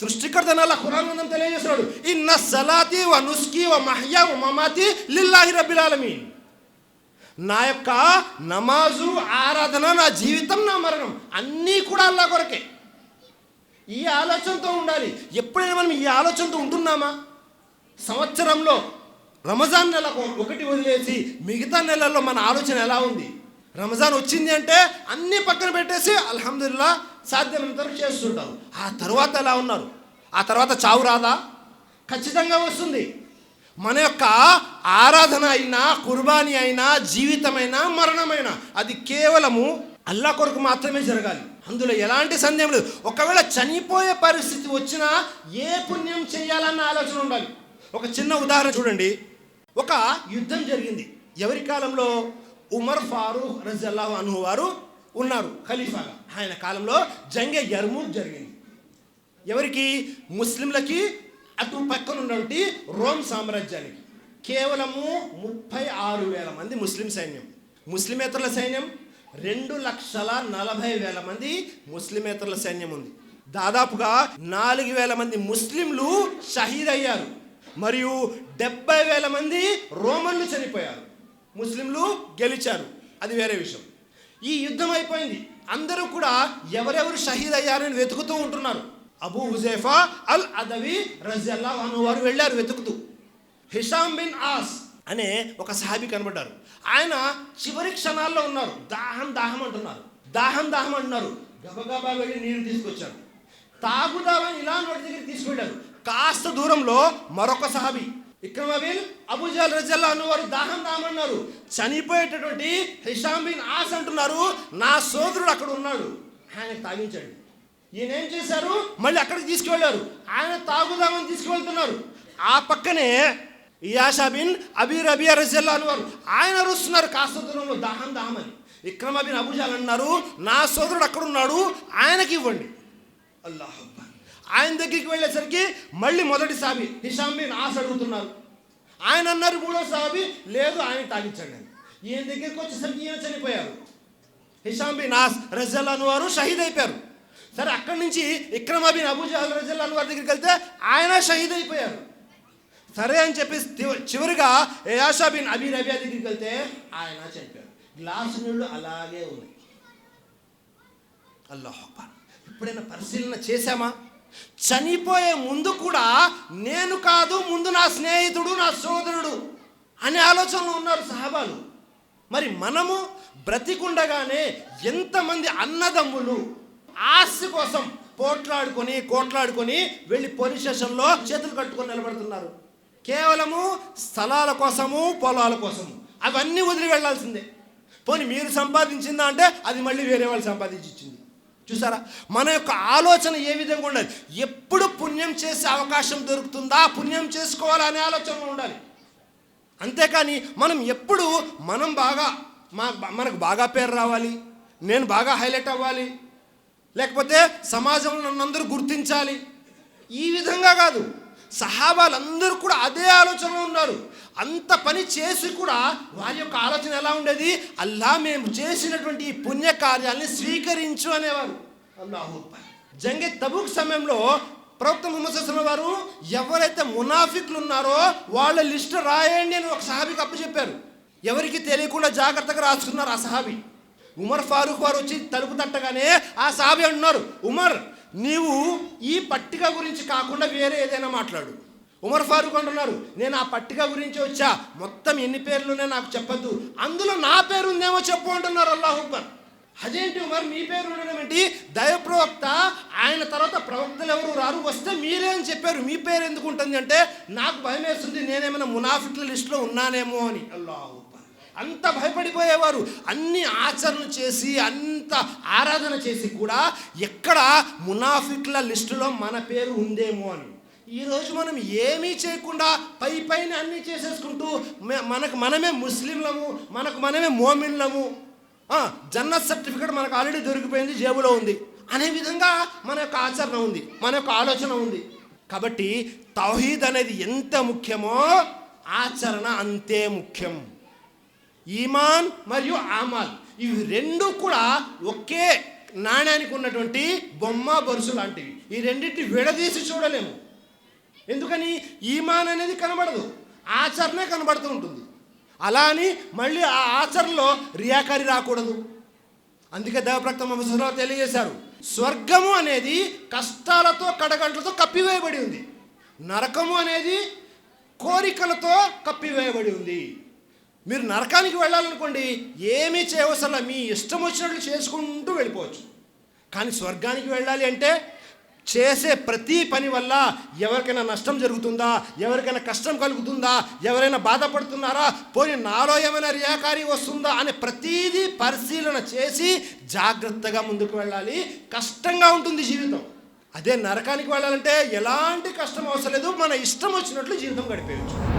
సృష్టికర్త నల్ల ఖురాన్ గ్రంథం తెలియజేస్తున్నాడు. ఇన్న సలాతి వ నుస్కి వ మహ్యా వ మమాతి లిల్లాహి రబ్బిల్ ఆలమీన్. నా యొక్క నమాజు ఆరాధన నా జీవితం నా మరణం అన్నీ కూడా అల్లా కొరకే. ఈ ఆలోచనతో ఉండాలి. ఎప్పుడైనా మనం ఈ ఆలోచనతో ఉంటున్నామా? సంవత్సరంలో రమజాన్ నెల ఒకటి వదిలేసి మిగతా నెలల్లో మన ఆలోచన ఎలా ఉంది? రంజాన్ వచ్చింది అంటే అన్నీ పక్కన పెట్టేసి అల్హమ్దుల్లా సాధ్యమైనంత వరకు చేస్తుంటారు. ఆ తర్వాత ఎలా ఉన్నారు? ఆ తర్వాత చావు రాదా? ఖచ్చితంగా వస్తుంది. మన యొక్క ఆరాధన అయినా కుర్బానీ అయినా జీవితమైనా మరణమైనా అది కేవలము అల్లా కొరకు మాత్రమే జరగాలి. అందులో ఎలాంటి సందేహం లేదు. ఒకవేళ చనిపోయే పరిస్థితి వచ్చినా ఏ పుణ్యం చేయాలన్న ఆలోచన ఉండాలి. ఒక చిన్న ఉదాహరణ చూడండి. ఒక యుద్ధం జరిగింది. ఎవరి కాలంలో? ఉమర్ ఫారూక్ రజల్లాహు అను వారు ఉన్నారు. ఖలీఫాగా ఆయన కాలంలో జంగే యర్మూక్ జరిగింది. ఎవరికి? ముస్లింలకి అటు పక్కన ఉన్నటువంటి రోమ్ సామ్రాజ్యానికి. కేవలము ముప్పై ఆరు వేల మంది ముస్లిం సైన్యం. ముస్లిమేతరుల సైన్యం రెండు లక్షల నలభై వేల మంది ముస్లిమేతరుల సైన్యం ఉంది. దాదాపుగా నాలుగు వేల మంది ముస్లింలు షహీద్ అయ్యారు. మరియు డెబ్బై వేల మంది రోమన్లు చనిపోయారు. ముస్లింలు గెలిచారు. అది వేరే విషయం. ఈ యుద్ధం అయిపోయింది. అందరూ కూడా ఎవరెవరు షహీద్ అయ్యారని వెతుకుతూ ఉంటున్నారు. అబూ హుజైఫా అల్ అదవి రజల్లా అను వారు వెళ్ళారు వెతుకుతూ. హిషామ్ బిన్ ఆస్ అనే ఒక సహాబి కనబడ్డారు. ఆయన చివరి క్షణాల్లో ఉన్నారు. దాహం దాహం అంటున్నారు. దాహం దాహం అంటున్నారు. గబగబా వెళ్ళి నీరు తీసుకొచ్చారు. తాగుదామని ఇలా నోటి దగ్గర తీసుకెళ్ళారు కాస్త దూరంలో మరొక సహాబి ఇక్రమబిన్ అబుజాల్ రజల్లా అన్నవారు దాహం దామన్నారు చనిపోయేటటువంటి హిషాంబిన్ ఆస్ అంటున్నారు నా సోదరుడు అక్కడ ఉన్నాడు. ఆయన తాగించాడు. ఈయన ఏం చేశారు? మళ్ళీ అక్కడికి తీసుకువెళ్ళారు. ఆయన తాగుదామని తీసుకువెళ్తున్నారు. ఆ పక్కనే యాషాబిన్ అబీర్ అబియా రజల్లా అనేవారు ఆయన అరుస్తున్నారు కాస్త దూరంలో దాహం దాహం అని అబుజాల్ అన్నారు నా సోదరుడు అక్కడ ఉన్నాడు ఆయనకి ఇవ్వండి. అల్లాహబ్బా ఆయన దగ్గరికి వెళ్ళేసరికి మళ్ళీ మొదటి సాబి హిషామ్ బిన్ ఆస్ అడుగుతున్నారు. ఆయన అన్నారు మూడో సాబి లేదు ఆయన తాగించండి ఈయన దగ్గరికి వచ్చేసరికి ఈయన చనిపోయారు. హిషామ్ బిన్ ఆస్ రజల్ వారు షహీద్ అయిపోయారు. సరే అక్కడి నుంచి ఇక్రమా బిన్ అబూజహల్ రజల్ వారి దగ్గరికి వెళ్తే ఆయన షహీద్ అయిపోయారు. సరే అని చెప్పి చివరిగా ఏయాషా బిన్ అబీ రబియా దగ్గరికి వెళ్తే ఆయన చనిపోయారు. గ్లాసు నీళ్ళు అలాగే ఉన్నాయి. అల్లాహ్ అక్బర్ ఎప్పుడైనా పరిశీలన చేశామా? చనిపోయే ముందు కూడా నేను కాదు ముందు నా స్నేహితుడు నా సోదరుడు అనే ఆలోచనలో ఉన్నారు సహాబాలు. మరి మనము బ్రతికుండగానే ఎంతమంది అన్నదమ్ములు ఆస్తి కోసం పోట్లాడుకొని కోట్లాడుకొని వెళ్ళి పోలీస్ స్టేషన్లో చేతులు కట్టుకొని నిలబడుతున్నారు. కేవలము స్థలాల కోసము పొలాల కోసము. అవన్నీ వదిలి వెళ్ళాల్సిందే. పోనీ మీరు సంపాదించిందా అంటే అది మళ్ళీ వేరే వాళ్ళు సంపాదించి ఇచ్చింది. చూసారా? మన యొక్క ఆలోచన ఏ విధంగా ఉండాలి? ఎప్పుడు పుణ్యం చేసే అవకాశం దొరుకుతుందా? పుణ్యం చేసుకోవాలనే ఆలోచన ఉండాలి. అంతేకాని మనం ఎప్పుడు మనం బాగా మా మనకు బాగా పేరు రావాలి నేను బాగా హైలైట్ అవ్వాలి లేకపోతే సమాజంలో నన్ను అందరూ గుర్తించాలి ఈ విధంగా కాదు. సహాబాలందరూ కూడా అదే ఆలోచనలో ఉన్నారు. అంత పని చేసి కూడా వారి యొక్క ఆలోచన ఎలా ఉండేది? అల్లా మేము చేసినటువంటి ఈ పుణ్యకార్యాలని స్వీకరించు అనేవారు. అల్లాహు జంగే తబుక్ సమయంలో ప్రవక్త ముహమ్మద్ వారు ఎవరైతే మునాఫిక్లు ఉన్నారో వాళ్ళ లిస్ట్ రాయండి అని ఒక సహాబికి అప్పచెప్పారు. ఎవరికి తెలియకుండా జాగ్రత్తగా రాసుకున్నారు ఆ సహాబి. ఉమర్ ఫారూక్ వారు వచ్చి తలుపు తట్టగానే ఆ సాబి అంటున్నారు ఉమర్ నీవు ఈ పట్టిక గురించి కాకుండా వేరే ఏదైనా మాట్లాడు. ఉమర్ ఫారూక్ అంటున్నారు నేను ఆ పట్టిక గురించి వచ్చా. మొత్తం ఎన్ని పేర్లునే నాకు చెప్పద్దు. అందులో నా పేరు ఉందేమో చెప్పు అంటున్నారు అల్లాహ్ అక్బర్. అదేంటి ఉమర్? మీ పేరు ఉండడం ఏంటి? దైవ ప్రవక్త ఆయన తర్వాత ప్రవక్తలు ఎవరు రారు? వస్తే మీరే అని చెప్పారు. మీ పేరు ఎందుకు ఉంటుంది అంటే నాకు భయం వేస్తుంది నేనేమైనా మునాఫిట్ల లిస్టులో ఉన్నానేమో అని. అల్లాహు అంత భయపడిపోయేవారు. అన్ని ఆచరణ చేసి అంత ఆరాధన చేసి కూడా ఎక్కడ మునాఫిక్ల లిస్టులో మన పేరు ఉందేమో అని. ఈరోజు మనం ఏమీ చేయకుండా పై పైన అన్నీ చేసేసుకుంటూ మనకు మనమే ముస్లింలము మనకు మనమే మోమిన్లము. ఆ, జన్నత్ సర్టిఫికేట్ మనకు ఆల్రెడీ దొరికిపోయింది జేబులో ఉంది. అనే విధంగా మన యొక్క ఆచరణ ఉంది మన యొక్క ఆలోచన ఉంది. కాబట్టి తౌహీద్ అనేది ఎంత ముఖ్యమో ఆచరణ అంతే ముఖ్యం. ఈమాన్ మరియు ఆమాల్ ఇవి రెండు కూడా ఒకే నాణ్యానికి ఉన్నటువంటి బొమ్మ బొరుసు లాంటివి. ఈ రెండింటిని విడదీసి చూడలేము. ఎందుకని? ఈమాన్ అనేది కనబడదు. ఆచరణే కనబడుతూ ఉంటుంది. అలా అని మళ్ళీ ఆ ఆచరణలో రియాకారి రాకూడదు. అందుకే దేవప్రక్త మహమ్మద్ తెలియజేశారు స్వర్గము అనేది కష్టాలతో కడగంటలతో కప్పివేయబడి ఉంది. నరకము అనేది కోరికలతో కప్పివేయబడి ఉంది. మీరు నరకానికి వెళ్ళాలనుకోండి ఏమీ చేయవసరం మీ ఇష్టం వచ్చినట్లు చేసుకుంటూ వెళ్ళిపోవచ్చు. కానీ స్వర్గానికి వెళ్ళాలి అంటే చేసే ప్రతి పని వల్ల ఎవరికైనా నష్టం జరుగుతుందా? ఎవరికైనా కష్టం కలుగుతుందా? ఎవరైనా బాధపడుతున్నారా? పోనీ నాలో ఏమైనా రియాకారి వస్తుందా? అనే ప్రతీదీ పరిశీలన చేసి జాగ్రత్తగా ముందుకు వెళ్ళాలి. కష్టంగా ఉంటుంది జీవితం. అదే నరకానికి వెళ్ళాలంటే ఎలాంటి కష్టం అవసరం లేదు. మన ఇష్టం వచ్చినట్లు జీవితం గడిపేయచ్చు.